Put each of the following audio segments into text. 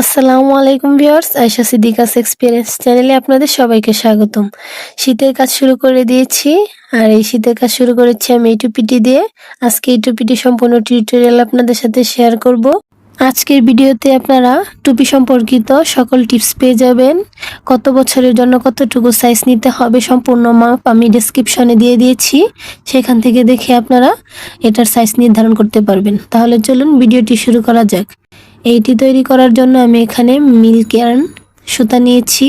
আসসালামু আলাইকুম viewers, Ayesha Siddiqa's experience চ্যানেলে আপনাদের সবাইকে স্বাগতম। শীতের কাজ শুরু করে দিয়েছি, আর এই শীতের কাজ শুরু করেছি আমি এই টুপিটি দিয়ে। আজকে এই টুপিটি সম্পূর্ণ টিউটোরিয়াল আপনাদের সাথে শেয়ার করব। আজকের ভিডিওতে আপনারা টুপি সম্পর্কিত সকল টিপস পেয়ে যাবেন। কত বছরের জন্য কতটুকু সাইজ নিতে হবে সম্পূর্ণ মাপ আমি ডিসক্রিপশনে দিয়ে দিয়েছি। সেখান থেকে দেখে আপনারা এটার সাইজ নির্ধারণ করতে পারবেন। তাহলে চলুন ভিডিওটি শুরু করা যাক। এইটি তৈরি করার জন্য আমি এখানে মিল্ক ইয়ার্ন সুতা নিয়েছি।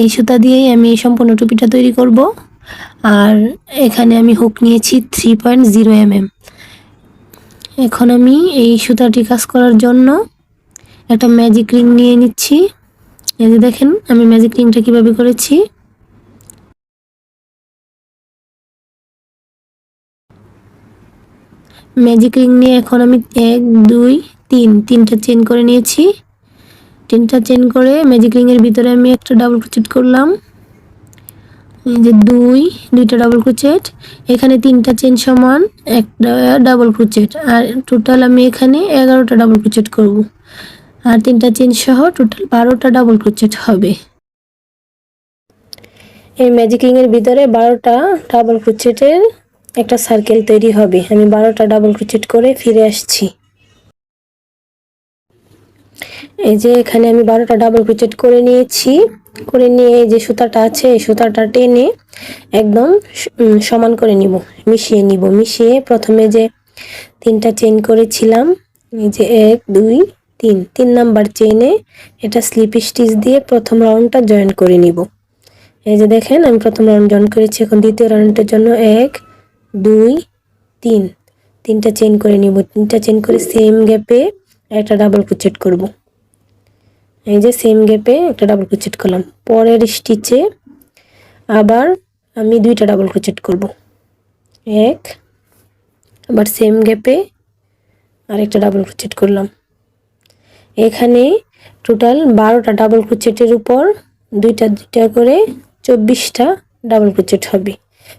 এই সুতা দিয়েই আমি এই সম্পূর্ণ টুপিটা তৈরি করব। আর এখানে আমি হুক নিয়েছি থ্রি পয়েন্ট জিরো এখন আমি এই সুতাটি কাজ করার জন্য একটা ম্যাজিক রিং নিয়ে নিচ্ছি। এই যে দেখেন, আমি ম্যাজিক রিংটা কীভাবে করেছি। ম্যাজিক রিং নিয়ে এখন আমি এক, দুই তিন, তিনটা চেন করে নিয়েছি। তিনটা চেন করে ম্যাজিক রিংয়ের ভিতরে আমি একটা ডাবল ক্রোচেট করলাম। এই যে দুই, দুইটা ডাবল ক্রোচেট এখানে তিনটা চেন সমান, একটা ডাবল ক্রোচেট আর টোটাল আমি এখানে এগারোটা ডাবল ক্রোচেট করব। আর তিনটা চেন সহ টোটাল বারোটা ডাবল ক্রোচেট হবে। এই ম্যাজিক রিংয়ের ভিতরে বারোটা ডাবল ক্রোচেটের একটা সার্কেল তৈরি হবে। আমি বারোটা ডাবল ক্রোচেট করে ফিরে আসছি। এই যে এখানে আমি বারোটা ডাবল ক্রোচেট করে নিয়েছি। করে নিয়ে এই যে সুতাটা আছে, এই সুতাটা টেনে একদম সমান করে নিব, মিশিয়ে নিব। মিশিয়ে প্রথমে যে তিনটা চেন করেছিলাম, এই যে এক, দুই, তিন তিন নাম্বার চেনে এটা স্লিপ স্টিচ দিয়ে প্রথম রাউন্ডটা জয়েন করে নিব। এই যে দেখেন, আমি প্রথম রাউন্ড জয়েন করেছি, এখন দ্বিতীয় রাউন্ডের জন্য এক, দুই, তিন। তিনটা চেন করে নিব। তিনটা চেন করে সেম গ্যাপে একটা ডাবল ক্রোচেট করব। এই যে সেম গ্যাপে একটা ডাবল ক্রোচেট করলাম। পরের স্টিচে আবার আমি দুইটা ডাবল ক্রোচেট করব। এক, আবার সেম গ্যাপে আরেকটা ডাবল ক্রোচেট করলাম। এখানে টোটাল বারোটা ডাবল ক্রোচেটের উপর দুইটা দুইটা করে চব্বিশটা ডাবল ক্রোচেট হবে।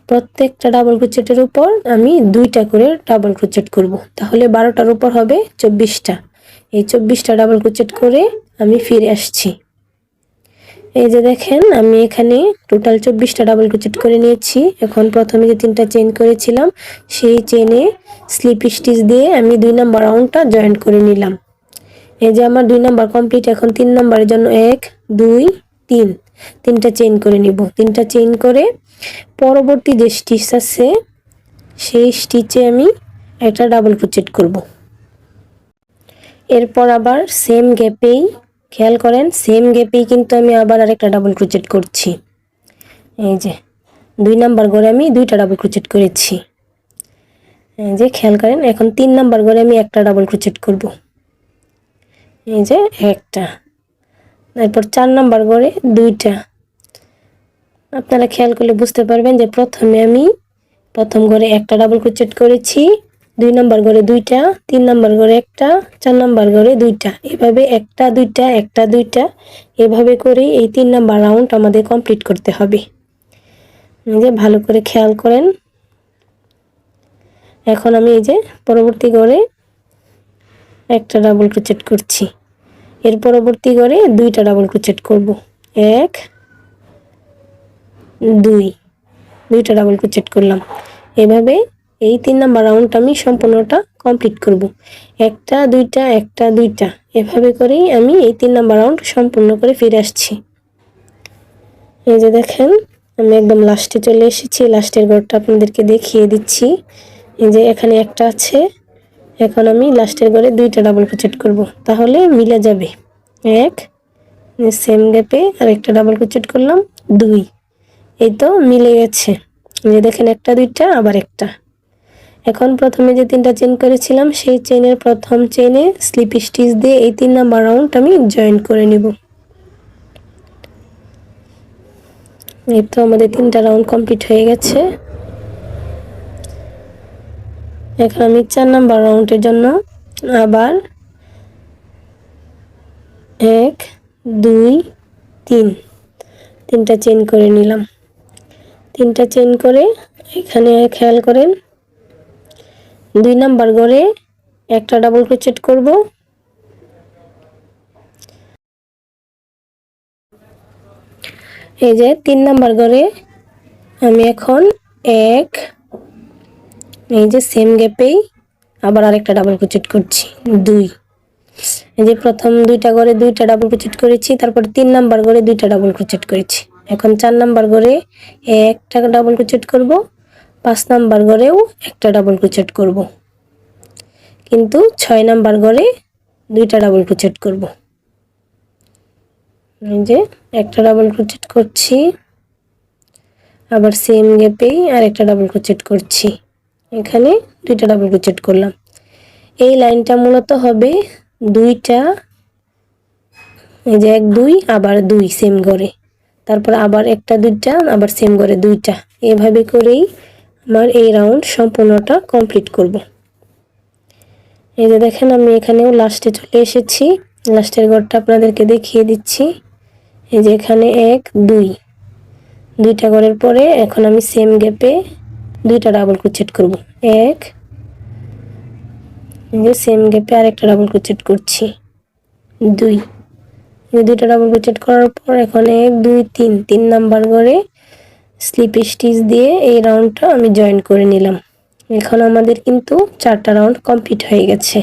প্রত্যেকটা ডাবল ক্রোচেটের উপর আমি দুইটা করে ডাবল ক্রোচেট করব। তাহলে বারোটার উপর হবে চব্বিশটা। এই চব্বিশটা ডাবল ক্রোচেট করে আমি ফিরে আসছি। এই যে দেখেন, আমি এখানে টোটাল চব্বিশটা ডাবল ক্রোচেট করে নিয়েছি। এখন প্রথমে যে তিনটা চেন করেছিলাম, সেই চেনে স্লিপ স্টিচ দিয়ে আমি দুই নাম্বার রাউন্ডটা জয়েন্ট করে নিলাম। এই যে আমার দুই নাম্বার কমপ্লিট এখন তিন নাম্বারের জন্য এক, দুই, তিন। তিনটা চেন করে নিব। তিনটা চেন করে পরবর্তী যে স্টিচ আছে, সেই স্টিচে আমি একটা ডাবল ক্রোচেট করব। এরপর আবার সেম গ্যাপেই খেয়াল করেন সেম গ্যাপেই কিন্তু আমি আবার আরেকটা ডাবল ক্রোচেট করছি। এই যে, দুই নাম্বার করে আমি দুইটা ডাবল ক্রোচেট করেছি। এই যে, খেয়াল করেন, এখন তিন নাম্বার করে আমি একটা ডাবল ক্রোচেট করব। এই যে, একটা। তারপর চার নাম্বার করে দুইটা। আপনারা খেয়াল করলে বুঝতে পারবেন যে প্রথমে আমি প্রথম ঘরে একটা ডাবল ক্রোচেট করেছি। দুই নম্বর ঘরে দুইটা, তিন নম্বর ঘরে একটা, চার নম্বর ঘরে দুইটা। এভাবে একটা, দুইটা একটা, দুইটা। এভাবে করে এই তিন নাম্বার রাউন্ড আমাদের কমপ্লিট করতে হবে। যে ভালো করে খেয়াল করেন। এখন আমি এই যে পরবর্তী ঘরে একটা ডাবল ক্রোচেট করছি। এর পরবর্তী ঘরে দুইটা ডাবল ক্রোচেট করব। এক, দুই। দুইটা ডাবল ক্রোচেট করলাম। এভাবে এই তিন নাম্বার রাউন্ড আমি সম্পূর্ণটা কমপ্লিট করব। একটা, দুইটা একটা, দুইটা। এভাবে করেই আমি এই তিন নাম্বার রাউন্ড সম্পূর্ণ করে ফিরে আসছি। এই যে দেখেন, আমি একদম লাস্টে চলে এসেছি। লাস্টের ঘরটা আপনাদেরকে দেখিয়ে দিচ্ছি। এই যে এখানে একটা আছে। এখন আমি লাস্টের ঘরে দুইটা ডাবল ক্রোচেট করব। তাহলে মিলে যাবে। এক সেম গ্যাপে আর একটা ডাবল ক্রোচেট করলাম। দুই। এই তো মিলে গেছে। যে দেখেন একটা, দুইটা, আবার একটা। এখন প্রথমে যে তিনটা চেন করেছিলাম, সেই চেনের প্রথম চেনে স্লিপ স্টিচ দিয়ে এই তিন নাম্বার রাউন্ড আমি জয়েন করে নিব। এই তো আমাদের তিনটা রাউন্ড কমপ্লিট হয়ে গেছে। এখন আমি চার নাম্বার রাউন্ডের জন্য আবার এক, দুই, তিন, তিনটা চেন করে নিলাম। তিনটা চেন করে এখানে খেয়াল করেন দুই নাম্বার ঘরে একটা ডাবল ক্রোচেট করব। এই যে তিন নাম্বার ঘরে আমি এখন এক, এই যে সেম গ্যাপেই আবার আরেকটা ডাবল ক্রোচেট করছি, দুই। এই যে প্রথম দুইটা করে দুইটা ডাবল ক্রোচেট করেছি, তারপর তিন নাম্বার করে দুইটা ডাবল ক্রোচেট করেছি। এখন চার নাম্বার করে একটা ডাবল ক্রোচেট করব। পাঁচ নাম্বার ঘরেও একটা ডাবল ক্রোচেট করব। কিন্তু ছয় নাম্বার ঘরে দুইটা ডাবল ক্রোচেট করব। এই যে একটা ডাবল ক্রোচেট করছি, আবার সেম গ্যাপেই আর একটা ডাবল ক্রোচেট করছি। এখানে দুইটা ডাবল ক্রোচেট করলাম। এই লাইনটা মূলত হবে দুইটা, এই যে এক, দুই, আবার দুই সেম ঘরে। তারপর আবার একটা, দুইটা, আবার সেম ঘরে দুইটা। এভাবে করেই আমার এই রাউন্ড সম্পূর্ণটা কমপ্লিট করব। এই যে দেখেন, আমি এখানেও লাস্টে চলে এসেছি। লাস্টের ঘরটা আপনাদেরকে দেখিয়ে দিচ্ছি। এই যে এখানে এক, দুই। দুইটা ঘরের পরে এখন আমি সেম গ্যাপে দুইটা ডাবল ক্রোচেট করব। এক। যে সেম গ্যাপে আরেকটা ডাবল ক্রোচেট করছি। দুই। দুইটা ডাবল ক্রোচেট করার পর এখন এক, দুই, তিন। তিন নাম্বার ঘরে স্লিপ স্টিচ দিয়ে এই রাউন্ডটা আমি জয়েন করে নিলাম। এখন আমাদের কিন্তু চারটা রাউন্ড কমপ্লিট হয়ে গেছে।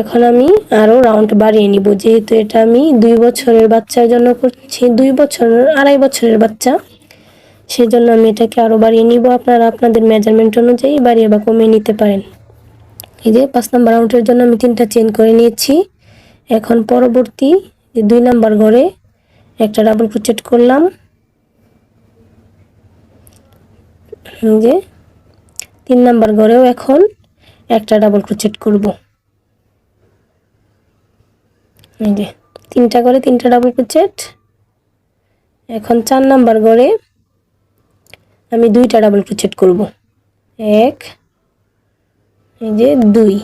এখন আমি আরও রাউন্ড বাড়িয়ে নিব। যেহেতু এটা আমি দুই বছরের বাচ্চার জন্য করছি, দুই বছর, আড়াই বছরের বাচ্চা সেই জন্য আমি এটাকে আরও বাড়িয়ে নিব। আপনারা আপনাদের মেজারমেন্ট অনুযায়ী বাড়িয়ে বা কমিয়ে নিতে পারেন। এই যে পাঁচ নাম্বার রাউন্ডের জন্য আমি তিনটা চেন করে নিয়েছি। এখন পরবর্তী দুই নাম্বার ঘরে একটা ডাবল ক্রোচেট করলাম এই যে তিন নাম্বার ঘরেও এখন একটা ডাবল ক্রোচেট করব। এই যে তিনটা করে তিনটা ডাবল ক্রোচেট এখন চার নাম্বার ঘরে আমি দুইটা ডাবল ক্রোচেট করব। এক, এই যে দুই।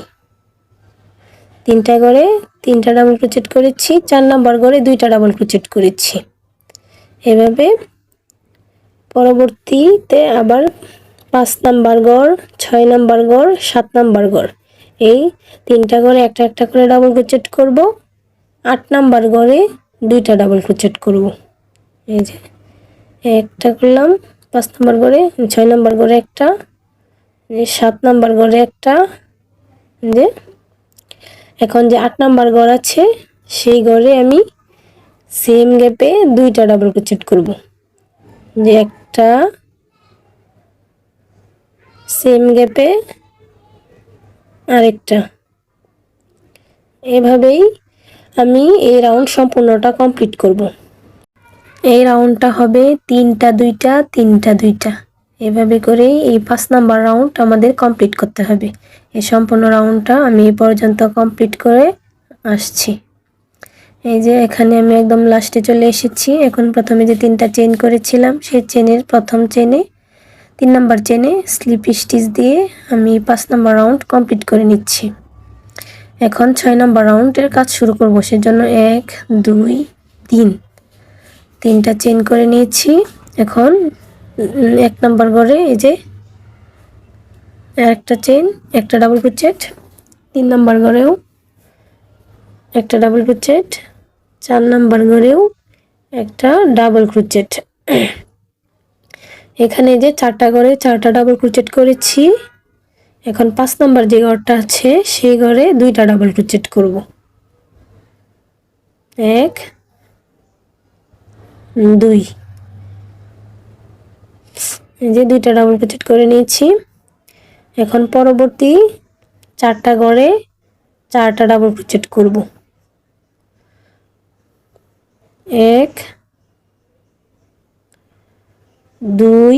তিনটা করে তিনটা ডাবল ক্রোচেট করেছি, চার নাম্বার করে দুইটা ডাবল ক্রোচেট করেছি। এভাবে পরবর্তীতে আবার পাঁচ নাম্বার গড়, ছয় নাম্বার গড়, সাত নাম্বার গড়। এই তিনটা করে একটা একটা করে ডাবল ক্রোচেট করব। আট নাম্বার গড়ে দুইটা ডাবল ক্রোচেট করব। এই যে একটা করলাম, পাঁচ নাম্বার গড়ে, ছয় নাম্বার গড়ে একটা সাত নাম্বার গড়ে একটা যে এখন যে আট নাম্বার গড় আছে, সেই গড়ে আমি সেম গ্যাপে দুইটা ডাবল ক্রোচেট করব। যে একটা সেম গ্যাপে আরেকটা। এভাবেই আমি এই রাউন্ড সম্পূর্ণটা কমপ্লিট করব। এই রাউন্ডটা হবে তিনটা, দুইটা তিনটা, দুইটা। এভাবে করেই এই পাঁচ নাম্বার রাউন্ড আমাদের কমপ্লিট করতে হবে। এই সম্পূর্ণ রাউন্ডটা আমি এই পর্যন্ত কমপ্লিট করে আসছি। এই যে এখানে আমি একদম লাস্টে চলে এসেছি। এখন প্রথমে যে তিনটা চেন করেছিলাম, সেই চেনের প্রথম চেনে তিন নাম্বার চেনে স্লিপ স্টিচ দিয়ে আমি পাঁচ নাম্বার রাউন্ড কমপ্লিট করে নিচ্ছি। এখন ছয় নাম্বার রাউন্ডের কাজ শুরু করব, সেজন্য এক, দুই, তিন। তিনটা চেন করে নিয়েছি। এখন এক নাম্বার ঘরে এই যে একটা চেন একটা ডাবল ক্রোচেট তিন নাম্বার ঘরেও একটা ডাবল ক্রোচেট চার নাম্বার ঘরেও একটা ডাবল ক্রোচেট এখানে যে চারটা ঘরে চারটা ডাবল ক্রোচেট করেছি, এখন পাঁচ নাম্বার যে ঘরটা আছে, সেই ঘরে দুইটা ডাবল ক্রোচেট করব। এক, দুই। এই যে দুইটা ডাবল ক্রোচেট করে নিয়েছি। এখন পরবর্তী চারটা গড়ে চারটা ডাবল ক্রোচেট করব। এক, দুই,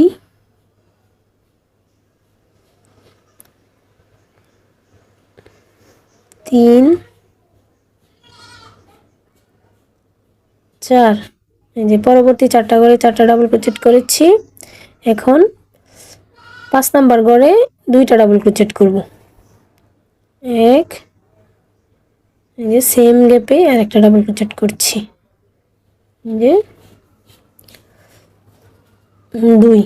তিন, চার। এই যে পরবর্তী চারটা করে চারটা ডাবল ক্রোচেট করেছি। এখন পাঁচ নাম্বার গড়ে দুইটা ডাবল ক্রোচেট করব। এক, এই যে সেম গ্যাপে আর একটা ডাবল ক্রোচেট করছি। যে দুই।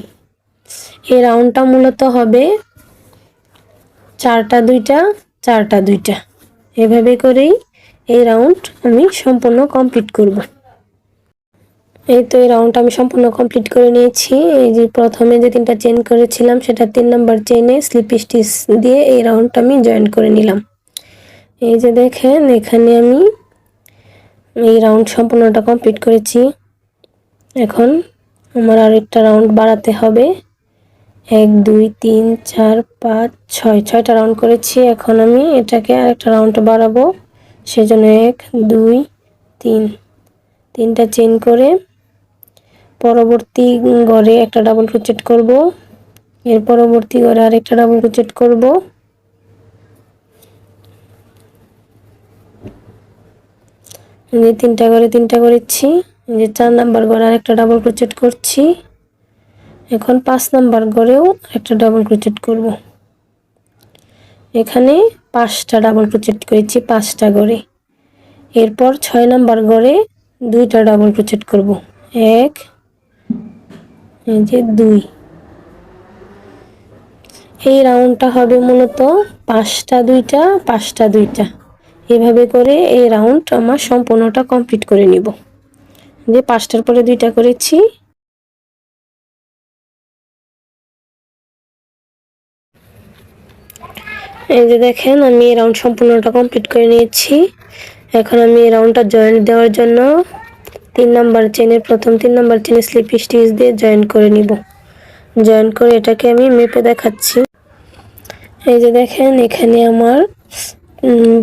এই রাউন্ডটা মূলত হবে চারটা দুইটা চারটা দুইটা। এভাবে করেই এই রাউন্ড আমি সম্পূর্ণ কমপ্লিট করব। এই তো এই রাউন্ডটা আমি সম্পূর্ণ কমপ্লিট করে নিয়েছি। এই যে প্রথমে যে তিনটা চেন করেছিলাম, সেটা তিন নাম্বার চেনে স্লিপ স্টিচ দিয়ে এই রাউন্ডটা আমি জয়েন করে নিলাম। এই যে দেখেন, এখানে আমি এই রাউন্ড সম্পূর্ণটা কমপ্লিট করেছি। এখন আমার আর একটা রাউন্ড বাড়াতে হবে। এক, দুই, তিন, চার, পাঁচ, ছয়। ছয়টা রাউন্ড করেছি। এখন আমি এটাকে আরেকটা রাউন্ড বাড়াবো। সেজন্য এক, দুই, তিন। তিনটা চেন করে পরবর্তী ঘরে একটা ডাবল ক্রোচেট করব। এর পরবর্তী ঘরে আরেকটা ডাবল ক্রোচেট করব। যে তিনটা ঘরে তিনটা করেছি। যে চার নাম্বার ঘরে আরেকটা ডাবল ক্রোচেট করছি। এখন পাঁচ নাম্বার ঘরেও একটা ডাবল ক্রোচেট করব। এখানে পাঁচটা ডাবল ক্রোচেট করেছি পাঁচটা ঘরে এরপর ছয় নাম্বার ঘরে দুইটা ডাবল ক্রোচেট করব। এক, এই যে দুই। এই রাউন্ডটা হবে মূলত পাঁচটা দুইটা পাঁচটা দুইটা। এভাবে করে এই রাউন্ড আমার সম্পূর্ণটা কমপ্লিট করে নিব। যে পাঁচটার পরে দুইটা করেছি। এই যে দেখেন, আমি এই রাউন্ড সম্পূর্ণটা কমপ্লিট করে নিয়েছি। এখন আমি এই রাউন্ডটা জয়েন্ট দেওয়ার জন্য তিন নাম্বার চেনের প্রথম তিন নাম্বার চেনে স্লিপ স্টিচ দিয়ে জয়েন করে নিব। জয়েন করে এটাকে আমি মেপে দেখাচ্ছি। এই যে দেখেন, এখানে আমার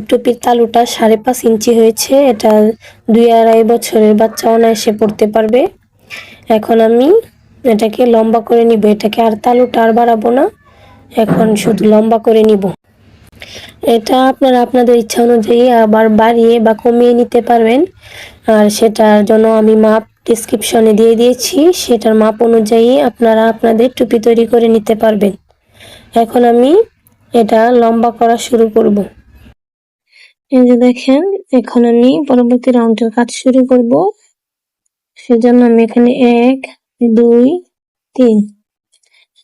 টুপির তালুটা সাড়ে পাঁচ ইঞ্চি হয়েছে। এটা দুই আড়াই বছরের বাচ্চা অনায়াসে পড়তে পারবে। এখন আমি এটাকে লম্বা করে নিব। এটাকে আর তালুটা আর বাড়াবো না। এখন শুধু লম্বা করে নিব। এটা আপনারা আপনাদের ইচ্ছা অনুযায়ী আবার বাড়িয়ে বা কমিয়ে নিতে পারবেন। আর সেটার জন্য আমি মাপ ডিসক্রিপশনে দিয়ে দিয়েছি। সেটার মাপ অনুযায়ী আপনারা আপনাদের টুপি তৈরি করে নিতে পারবেন। এখন আমি এটা লম্বা করা শুরু করব। এই যে দেখেন, এখন আমি পরবর্তী রাউন্ডের কাজ শুরু করব। সেজন্য আমি এখানে এক, দুই, তিন।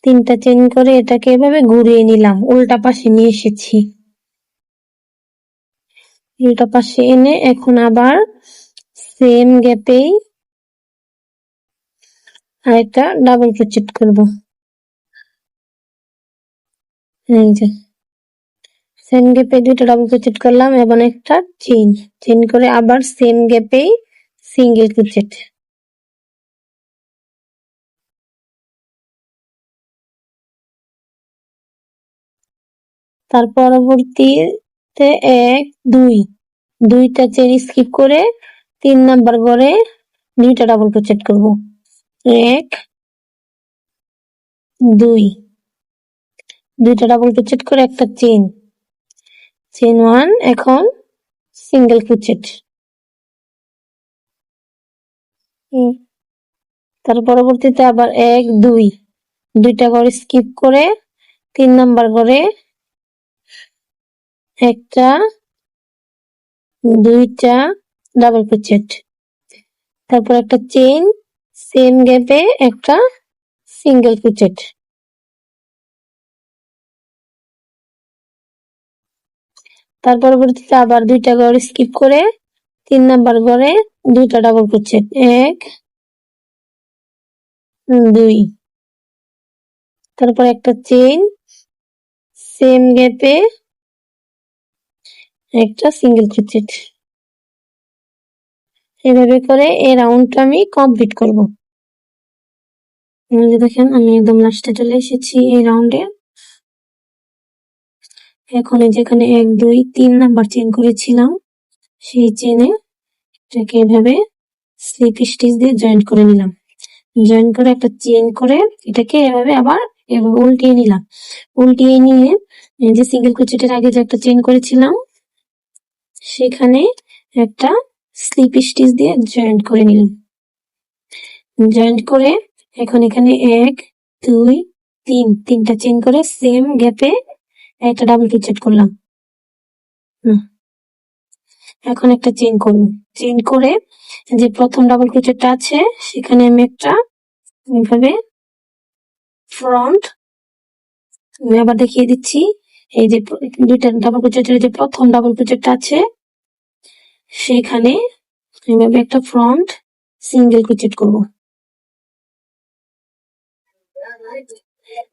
তিনটা চেন করে এটাকে এভাবে ঘুরিয়ে নিলাম। উল্টা পাশে নিয়ে এসেছি। উল্টা পাশে এনে এখন আবার সেম গ্যাপেই আরেকটা ডাবল ক্রোচেট করব। এই যে। সেম গ্যাপে দুইটা ডাবল ক্রোচেট করলাম এবং একটা চেন চেন করে আবার সেম গ্যাপেই সিঙ্গেল ক্রোচেট তার পরবর্তীতে এক, দুই। দুইটা চেন স্কিপ করে তিন নাম্বার ঘরে দুইটা ডাবল ক্রোচেট করব। এক, দুই। দুইটা ডাবল ক্রোচেট করে একটা চেন চেন ওয়ান এখন সিঙ্গেল ক্রোচেট তার পরবর্তীতে আবার এক, দুই। দুইটা ঘরে স্কিপ করে তিন নাম্বার ঘরে একটা, দুইটা ডাবল ক্রোচেট তারপর একটা চেন সেম গ্যাপে একটা সিঙ্গেল ক্রোচেট তার পরবর্তীতে আবার দুইটা ঘর স্কিপ করে তিন নাম্বার ঘরে দুইটা ডাবল ক্রোচেট এক দুই। তারপর একটা চেন সেম গ্যাপে একটা সিঙ্গেল ক্রোচেট এভাবে করে এই রাউন্ডটা আমি কমপ্লিট করব। দেখেন, আমি একদম লাস্টে চলে এসেছি এই রাউন্ডে এখন যেখানে এক, দুই, তিন নাম্বার চেন করেছিলাম, সেই চেনে এটাকে এভাবে স্লিপ স্টিচ দিয়ে জয়েন্ট করে নিলাম। জয়েন করে একটা চেন করে এটাকে এভাবে আবার এভাবে উল্টিয়ে নিলাম। উল্টিয়ে নিয়ে যে সিঙ্গেল ক্রোচেটের আগে যে একটা চেন করেছিলাম, সেখানে একটা স্লিপ স্টিচ দিয়ে জয়েন্ট করে নিলাম। জয়েন্ট করে এখন এখানে এক, দুই, তিন, তিনটা চেন করে সেম গ্যাপে একটা ডাবল ক্রোচেট করলাম। এখন একটা চেন করব। চেন করে যে প্রথম ডাবল ক্রোচেটটা আছে, সেখানে আমি একটা এইভাবে ফ্রন্ট আমি আবার দেখিয়ে দিচ্ছি। এই যে দুইটা ডাবল ক্রোচেটের যে প্রথম ডাবল ক্রোচেটটা আছে, সেখানে এইভাবে একটা ফ্রন্ট সিঙ্গেল ক্রোচেট করব।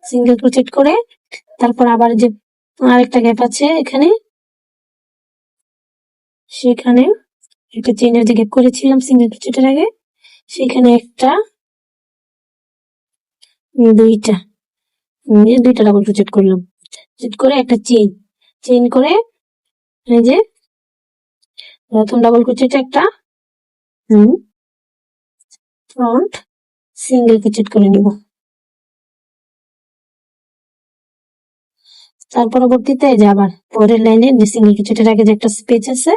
সিঙ্গেল ক্রোচেট করে তারপর আবার যে আরেকটা গ্যাপ আছে এখানে। সেখানে একটা চেনের যে গ্যাপ করেছিলাম সিঙ্গেল ক্রোচেটের আগে, সেখানে একটা, দুইটা দুইটা ডাবল ক্রোচেট করলাম। ক্রোচেট করে একটা চেন চেন করে এই যে প্রথম ডাবল ক্রোচেট একটা ফ্রন্ট সিঙ্গেল ক্রোচেট করে নিব। তার পরবর্তীতে এই যে আবার পরের লাইনে সিঙ্গেল ক্রোচেটের আগে যে একটা স্পেস আছে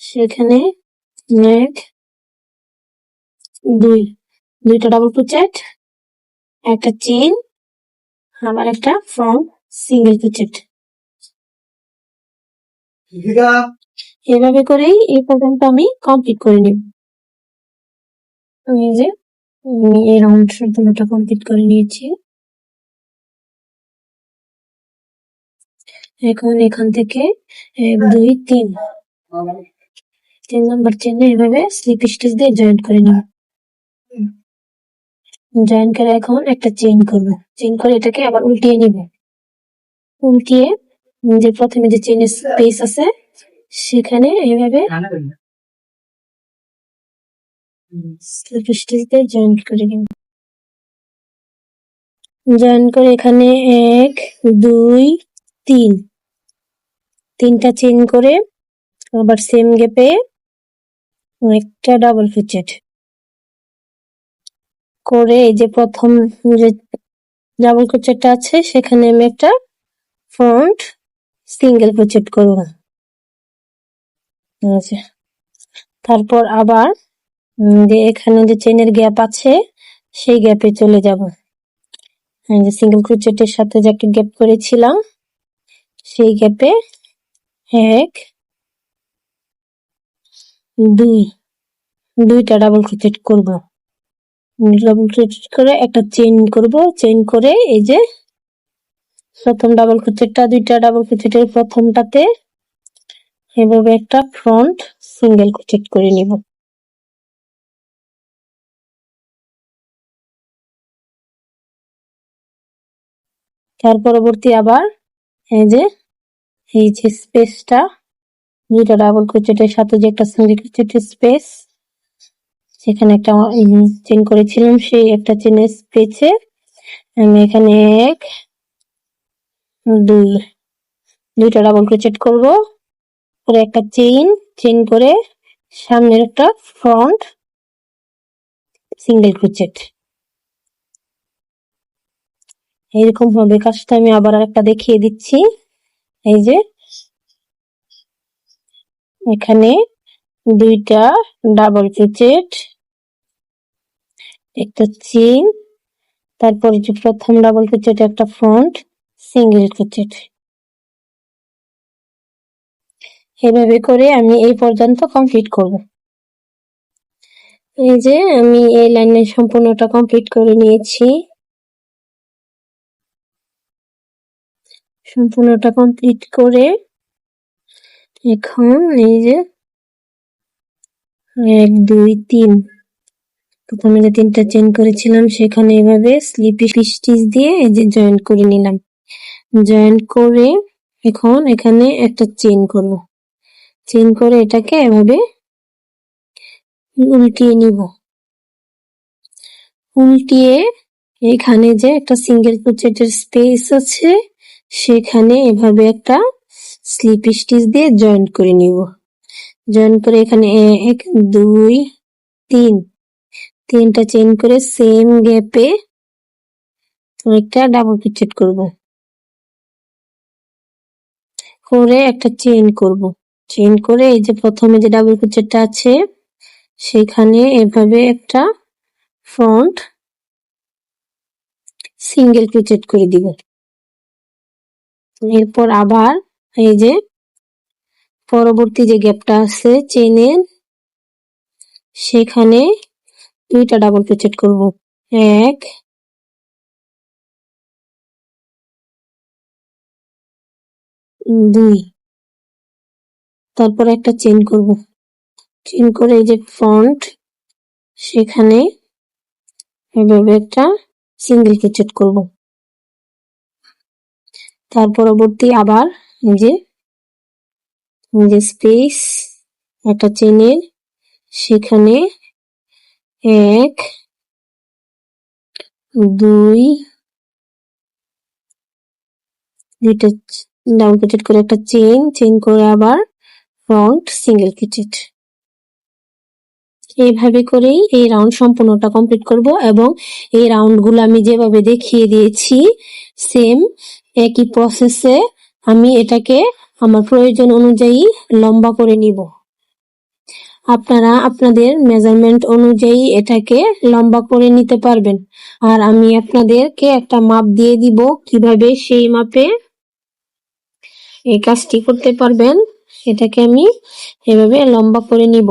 সেখানে এক দুই দুইটা ডাবল ক্রোচেট একটা চেইন আবার একটা ফ্রন্ট সিঙ্গেল ক্রোচেট এভাবে করেই এই প্রোগ্রামটা আমি কমপ্লিট করে নিব। এই যে আমি এই রাউন্ড সম্পূর্ণটা কমপ্লিট করে নিয়েছি। এখন এখান থেকে এক দুই, তিন। তিন নম্বর চেনে এভাবে স্লিপ স্টিচ দিয়ে জয়েন্ট করে নিব। জয়েন করে এখন একটা চেইন করব। চেইন করে এটাকে আবার উল্টিয়ে নিব। উল্টিয়ে যে প্রথমে যে চেইনের স্পেস আছে, সেখানে এইভাবে স্লিপ স্টিচ দিয়ে জয়েন করে নিব। জয়েন করে এখানে এক, দুই তিন। তিনটা চেইন করে আবার সেম গ্যাপে একটা ডাবল ক্রোচেট করে যে প্রথম যে ডাবল ক্রোচেটটা আছে, সেখানে আমি একটা ফ্রন্ট সিঙ্গেল ক্রোচেট করব। আচ্ছা তারপর আবার যে এখানে যে চেনের গ্যাপ আছে, সেই গ্যাপে চলে যাব। সিঙ্গেল ক্রোচেটের সাথে যে একটা গ্যাপ করেছিলাম সেই গ্যাপে এক, দুই, দুইটা ডাবল ক্রোচেট করব। ডাবল ক্রোচেট করে একটা চেইন করব। চেইন করে এই যে প্রথম ডাবল ক্রোচেটটা দুইটা ডাবল ক্রোচেটের প্রথমটাতে এভাবে একটা ফ্রন্ট সিঙ্গেল ক্রোচেট করে নিব। তার পরবর্তী আবার এই যে এই যে স্পেসটা দুইটা ডাবল ক্রোচেটের সাথে যে একটা সিঙ্গেল ক্রোচেটের স্পেস সেখানে একটা চেন করেছিলাম, সেই একটা চেনের স্পেসে আমি এখানে এক, দুই, দুইটা ডাবল ক্রোচেট করব। করে একটা চেইন চেইন করে সামনের একটা ফ্রন্ট সিঙ্গেল ক্রোচেট এইরকম ভাবে কাজটা আমি আবার একটা দেখিয়ে দিচ্ছি। এই যে, এখানে দুইটা ডাবল ক্রোচেট একটা চেইন তারপরে যে প্রথম ডাবল ক্রোচেট একটা ফ্রন্ট সিঙ্গেল ক্রোচেট এভাবে করে আমি এই পর্যন্ত কমপ্লিট করব। এই যে আমি এই লাইনের সম্পূর্ণটা কমপ্লিট করে নিয়েছি। সম্পূর্ণটা কমপ্লিট করে এখন এই যে এক, দুই, তিন। প্রথমে যে তিনটা চেন করেছিলাম, সেখানে এভাবে স্লিপি স্টিচ দিয়ে এই যে জয়েন্ট করে নিলাম। জয়েন্ট করে এখন এখানে একটা চেন করব। চেন করে এটাকে এভাবে উল্টিয়ে নিব। উল্টিয়ে এখানে যে একটা সিঙ্গেল ক্রোচেটের স্পেস আছে সেখানে এভাবে একটা স্লিপ স্টিচ দিয়ে জয়েন্ট করে নিব। জয়েন্ট করে এখানে এক, দুই, তিন। তিনটা চেন করে সেম গ্যাপে একটা ডাবল ক্রোচেট করব। করে একটা চেইন করব। চেইন করে এই যে প্রথমে যে ডাবল ক্রোচেটটা আছে, সেখানে এভাবে একটা ফ্রন্ট সিঙ্গেল ক্রোচেট করে দিব। এরপর আবার এই যে পরবর্তী যে গ্যাপটা আছে চেনের সেখানে দুইটা ডাবল ক্রোচেট করব। এক, দুই, তারপর একটা চেন করব। চেন করে এই যে ফ্রন্ট সেখানে এভাবে একটা সিঙ্গেল ক্রোচেট করব। তার পরবর্তী আবার যে যে স্পেস একটা চেনের সেখানে এক, দুই, দুইটা ডাবল ক্রোচেট করে একটা চেন চেন করে আবার ফ্রন্ট সিঙ্গেল ক্রোচেট এইভাবে করেই এই রাউন্ড সম্পূর্ণটা কমপ্লিট করব এবং এই রাউন্ডগুলো আমি যেভাবে দেখিয়ে দিয়েছি সেম একই প্রসেসে আমি এটাকে আমার প্রয়োজন অনুযায়ী লম্বা করে নিব। আপনারা আপনাদের মেজারমেন্ট অনুযায়ী এটাকে লম্বা করে নিতে পারবেন। আর আমি আপনাদেরকে একটা মাপ দিয়ে দিব কীভাবে সেই মাপে এই কাজটি করতে পারবেন। এটাকে আমি এভাবে লম্বা করে নিব।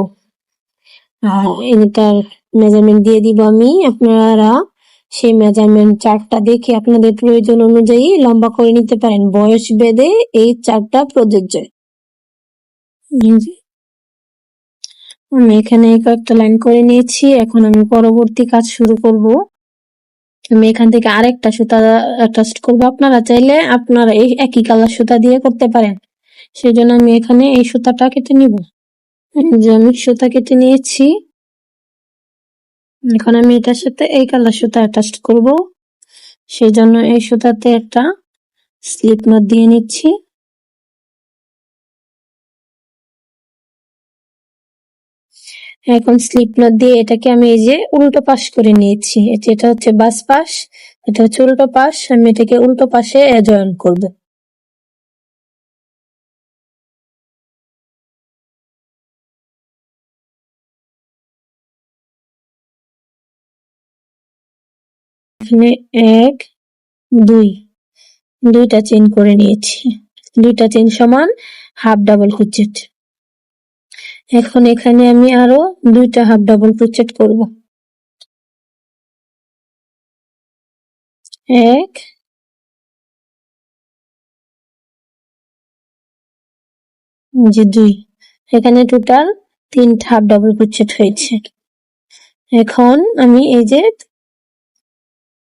আর এটার মেজারমেন্ট দিয়ে দিব আমি। আপনারা সেই মেজারমেন্ট চার্টটা দেখে আপনাদের প্রয়োজন অনুযায়ী লম্বা করে নিতে পারেন। বয়স ভেদে এই চার্টটা প্রযোজ্য। আমি এখানে কয়েকটা লাইন করে নিয়েছি। এখন আমি পরবর্তী কাজ শুরু করব। আমি এখান থেকে আরেকটা সুতা অ্যাটাচ করব। আপনারা চাইলে আপনারা এই একই কালার সুতা দিয়ে করতে পারেন। সেই জন্য আমি এখানে এই সুতাটা কেটে নিব। যে আমি সুতা কেটে নিয়েছি। এখন আমি এটার সাথে এই কালার সুতা অ্যাটাচ করব। সেই জন্য এই সুতাতে একটা স্লিপ নট দিয়ে নিচ্ছি। এখন স্লিপ নট দিয়ে এটাকে আমি এই যে উল্টো পাশ করে নিয়েছি। এটা হচ্ছে বাস পাশ, এটা হচ্ছে উল্টো পাশ, আমি এটাকে উল্টো পাশে জয়েন করব। এখানে এক, দুই। দুইটা চেন করে নিয়েছি। দুইটা চেন সমান হাফ ডাবল ক্রোচেট এখন এখানে আমি আরও দুইটা হাফ ডাবল ক্রোচেট করব। এক, যে দুই। এখানে টোটাল তিনটা হাফ ডাবল ক্রোচেট হয়েছে। এখন আমি এই যে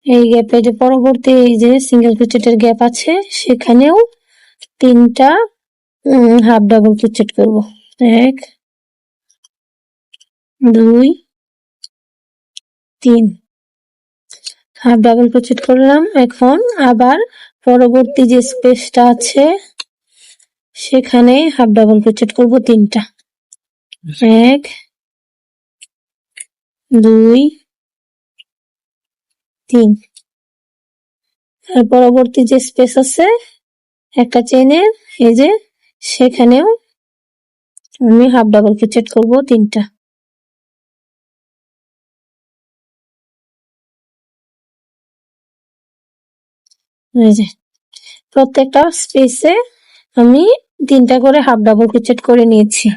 এই গ্যাপে যে পরবর্তী এই যে সিঙ্গেল ক্রোচেটের গ্যাপ আছে, সেখানেও তিনটা হাফ ডাবল ক্রোচেট করব। এক, দুই, তিন। হাফ ডাবল ক্রোচেট করলাম, এখন আবার পরবর্তী যে স্পেসটা আছে, সেখানে হাফ ডাবল ক্রোচেট করব তিনটা। এক, দুই তিন। আর পরবর্তী যে স্পেস আছে, একটা চেনের এই যে, সেখানেও আমি হাফ ডাবল ক্রোচেট করব তিনটা। প্রত্যেকটা স্পেসে আমি তিনটা করে হাফ ডাবল ক্রোচেট করে নিয়েছি।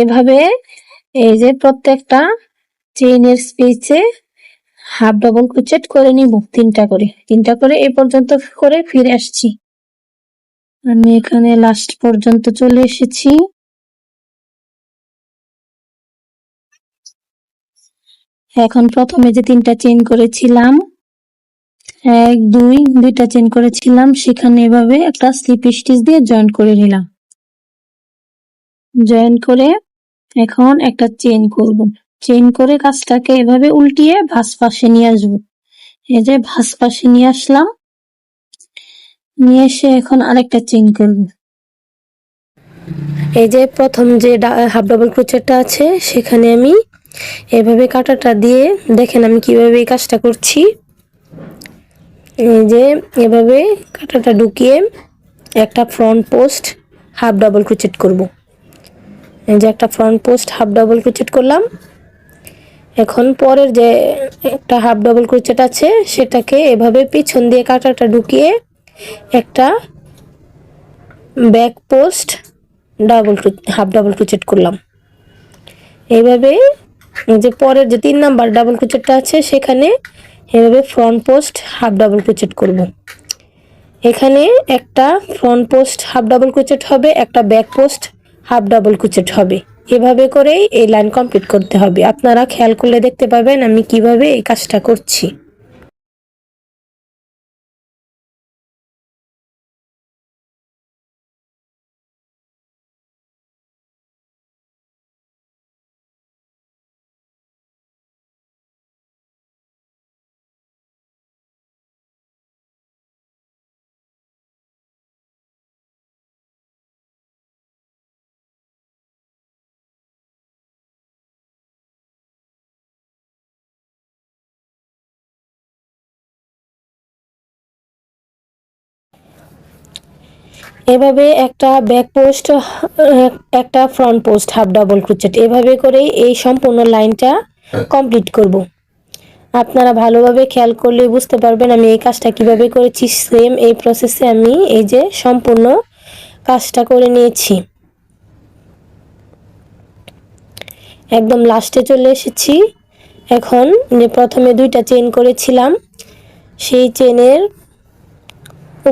এভাবে এই যে প্রত্যেকটা চেইনের স্পেসে হাফ ডাবল ক্রোচেট করে নিব, তিনটা করে। তিনটা করে এই পর্যন্ত করে ফিরে আসছি। আমি এখানে লাস্ট পর্যন্ত চলে এসেছি। এখন প্রথমে যে তিনটা চেন করেছিলাম, এক, দুই, দুইটা চেন করেছিলাম, সেখানে এভাবে একটা স্লিপ স্টিচ দিয়ে জয়েন করে নিলাম। জয়েন করে এখন একটা চেন করব। চেন করে কাজটাকে এভাবে উল্টিয়ে ভাস পাশে নিয়ে আসব। এই যে ভাস পাশে নিয়ে আসলাম। নিয়ে এসে এখন আরেকটা চেন করব। এই যে প্রথম যে হাফ ডাবল ক্রোচেটটা আছে, সেখানে আমি এভাবে কাটাটা দিয়ে দেখেন আমি কীভাবে এই কাজটা করছি। এই যে এভাবে কাটাটা ঢুকিয়ে একটা front post half double crochet করব। এই যে একটা front post half double crochet করলাম। এখন পরের যে একটা হাফ ডবল ক্রোচেট আছে, সেটাকে এভাবে পিছন দিয়ে কাটাটা ঢুকিয়ে একটা back post double half double crochet করলাম। এইভাবে যে পরের যে তিন নাম্বার ডাবল ক্রোচেটটা আছে, সেখানে এভাবে front post half double crochet করব। এখানে একটা front post half double crochet হবে, একটা back post half double crochet হবে। এভাবে করেই এই লাইন কমপ্লিট করতে হবে। আপনারা খেয়াল করলে দেখতে পাবেন আমি কীভাবে এই কাজটা করছি। এভাবে একটা ব্যাক পোস্ট একটা front post half double crochet এভাবে করেই এই সম্পূর্ণ লাইনটা কমপ্লিট করব। আপনারা ভালোভাবে খেয়াল করলে বুঝতে পারবেন আমি এই কাজটা কীভাবে করেছি। সেম এই প্রসেসে আমি এই যে সম্পূর্ণ কাজটা করে নিয়েছি। একদম লাস্টে চলে এসেছি। এখন প্রথমে দুইটা চেন করেছিলাম। সেই চেনের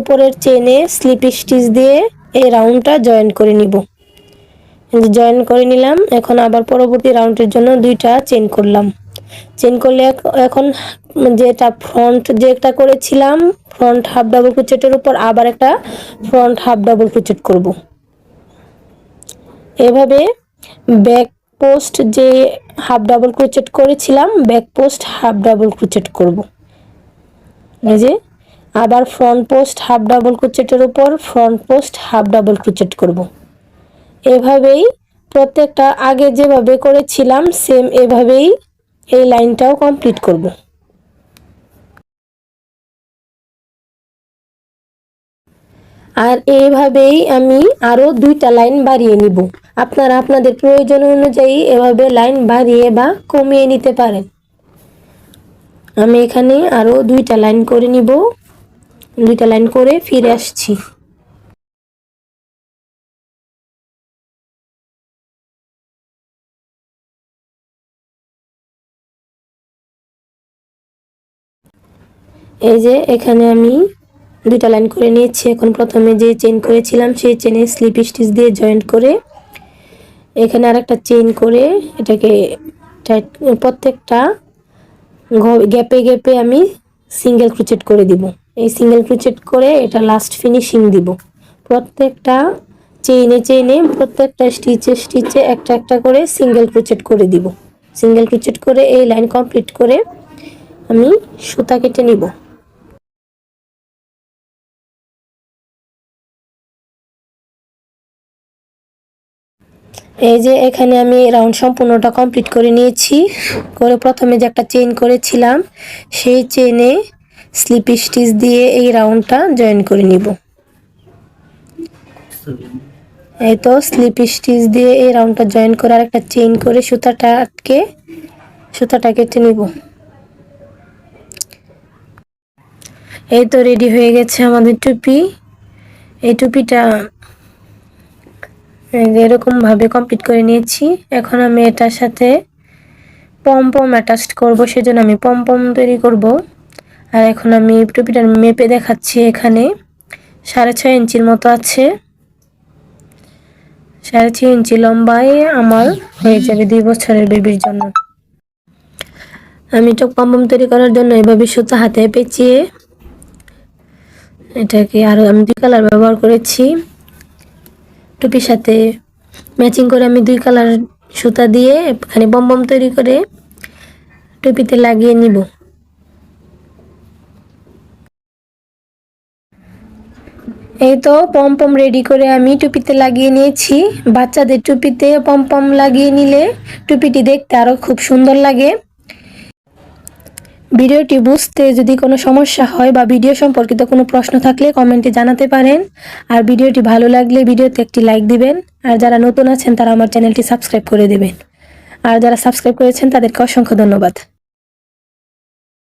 উপরের চেনে স্লিপ স্টিচ দিয়ে এই রাউন্ডটা জয়েন করে নিব। জয়েন করে নিলাম, এখন আবার পরবর্তী রাউন্ডের জন্য দুইটা চেন করলাম। চেন করলে এখন যেটা ফ্রন্ট যেটা করেছিলাম ফ্রন্ট হাফ ডাবল কুচেটের উপর আবার একটা ফ্রন্ট হাফ ডাবল কুচেট করব। এভাবে ব্যাক পোস্ট যে হাফ ডাবল ক্রুচেট করেছিলাম back post half double crochet করব। এই যে আবার ফ্রন্ট পোস্ট হাফ ডাবল ক্রুচেটের উপর front post half double crochet করব। এভাবেই প্রত্যেকটা আগে যেভাবে করেছিলাম সেম এভাবেই এই লাইনটাও কমপ্লিট করব। আর এইভাবেই আমি আরও দুইটা লাইন বাড়িয়ে নিব। আপনারা আপনাদের প্রয়োজন অনুযায়ী এভাবে লাইন বাড়িয়ে বা কমিয়ে নিতে পারেন। আমি এখানে আরও দুইটা লাইন করে নিব। দুইটা লাইন করে ফিরে আসছি। এই যে, এখানে আমি দুইটা লাইন করে নিয়েছি। এখন প্রথমে যে চেন করেছিলাম, সেই চেনে স্লিপ স্টিচ দিয়ে জয়েন্ট করে এখানে আর একটা চেন করে এটাকে প্রত্যেকটা গ্যাপে গ্যাপে আমি সিঙ্গেল ক্রুচেট করে দিব। এই সিঙ্গেল ক্রুচেট করে এটা লাস্ট ফিনিশিং দিব। প্রত্যেকটা চেইনে চেইনে প্রত্যেকটা স্টিচে স্টিচে একটা একটা করে সিঙ্গেল ক্রুচেট করে দিব। সিঙ্গেল ক্রুচেট করে এই লাইন কমপ্লিট করে আমি সুতা কেটে নিব। এই যে এখানে আমি রাউন্ড সম্পূর্ণটা কমপ্লিট করে নিয়েছি। করে প্রথমে যে একটা চেইন করেছিলাম, সেই চেনে স্লিপ স্টিচ দিয়ে এই রাউন্ডটা জয়েন করে নিব। এই তো স্লিপ স্টিচ দিয়ে এই রাউন্ডটা জয়েন করে আর একটা চেইন করে সুতাটা আটকে সুতাটা কেটে নিব। এই তো রেডি হয়ে গেছে আমাদের টুপি। এই টুপিটা এরকমভাবে কমপ্লিট করে নিয়েছি। এখন আমি এটার সাথে পম পম অ্যাটাচড করব, সেজন্য আমি পম পম তৈরি করব। আর এখন আমি টুপিটার মেপে দেখাচ্ছি এখানে। সাড়ে ছয় ইঞ্চির মতো আছে। সাড়ে ছয় ইঞ্চি লম্বায় আমার হয়ে যাবে দুই বছরের বেবির জন্য। আমি তো পম তৈরি করার জন্য এভাবে সুতা হাতে পেঁচিয়ে এটাকে আরও আমি দুই কালার ব্যবহার করেছি। টুপির সাথে ম্যাচিং করে আমি দুই কালার সুতা দিয়ে এখানে বম তৈরি করে টুপিতে লাগিয়ে নিব। এই তো পম পম রেডি করে আমি টুপিতে লাগিয়ে নিয়েছি। বাচ্চাদের টুপিতে পম পম লাগিয়ে নিলে টুপিটি দেখতে আরও খুব সুন্দর লাগে। ভিডিওটি বুঝতে যদি কোনো সমস্যা হয় বা ভিডিও সম্পর্কিত কোনো প্রশ্ন থাকলে কমেন্টে জানাতে পারেন। আর ভিডিওটি ভালো লাগলে ভিডিওতে একটি লাইক দিবেন। আর যারা নতুন আছেন তারা আমার চ্যানেলটি সাবস্ক্রাইব করে দেবেন। আর যারা সাবস্ক্রাইব করেছেন তাদেরকে অসংখ্য ধন্যবাদ।